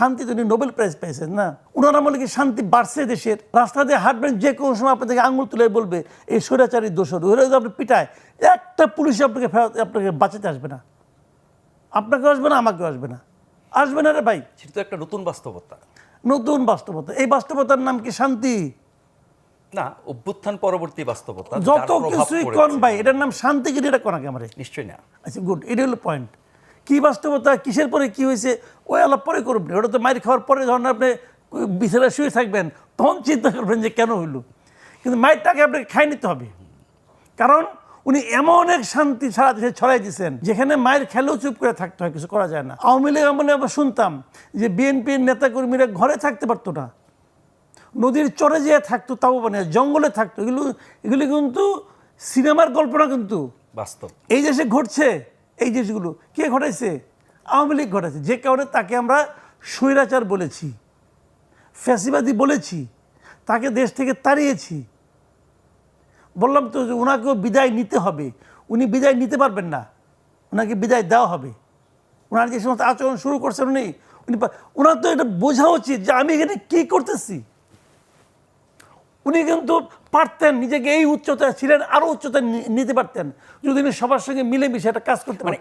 শান্তি তিনি Nobel prize পেয়েছেন না? ওনারা বলে কি শান্তি বাড়ছে দেশের? রাস্তা দিয়ে হাঁটবেন যে কোনো সময় আপনাদেরকে আঙুল তুলে বলবে এই স্বৈরাচারী দোষর ওরা যদি আপনি পিটায়। একটা পুলিশ আপনাকে ফেরত আপনাকে বাঁচাতে আসবে না। আপনাকে আসবে না আমাকেও আসবে না। আসবে না রে ভাই। সেটা তো একটা নতুন বাস্তবতা। নতুন বাস্তবতা। এই বাস্তবতার নাম কি শান্তি? না অভ্যুত্থান পরবর্তী বাস্তবতা যত কিছুই কন ভাই এটার নাম শান্তি কিন্তু এটা কোন আগে আমার নিশ্চয়ই না। আচ্ছা গুড। এটা হলো পয়েন্ট কি বাস্তবতা কিসের পরে কি হয়েছে ওই আলাপ পরে করবেন ওটা তো মায়ের খাওয়ার পরে যখন আপনি বিছানায় শুয়ে থাকবেন তখন চিন্তা করবেন যে কেন হইল। কিন্তু মায়ের মায়েরটাকে আপনাকে খাই নিতে হবে। কারণ উনি এমন এক শান্তি সারা দেশে ছড়াই দিয়েছেন যেখানে মায়ের খেলেও চুপ করে থাকতে হয় কিছু করা যায় না। আওয়ামী লীগ আমলে আমরা শুনতাম যে বিএনপির নেতাকর্মীরা ঘরে থাকতে পারতো না। নদীর চরে যেয়ে থাকতো তাও মানে জঙ্গলে থাকতো। এগুলো এগুলি কিন্তু সিনেমার কল্পনা কিন্তু। বাস্তব। এই দেশে ঘটছে এই জিনিসগুলো কে ঘটাইছে? আওয়ামী লীগ ঘটাইছে। যে কারণে তাকে আমরা স্বৈরাচার বলেছি, ফ্যাসিবাদী বলেছি, তাকে দেশ থেকে তাড়িয়েছি। বললাম তো যে ওনাকেও বিদায় নিতে হবে। উনি বিদায় নিতে পারবেন না। ওনাকে বিদায় দেওয়া হবে। ওনার যে সমস্ত আচরণ শুরু করছেন উনি উনি ওনার তো এটা বোঝা উচিত যে আমি এখানে কী করতেছি। উনি কিন্তু পারতেন, নিজেকে এই উচ্চতায় ছিলেন আরও উচ্চতায় নিতে পারতেন। যদি উনি সবার সঙ্গে মিলেমিশে একটা কাজ করতে মানে পারেন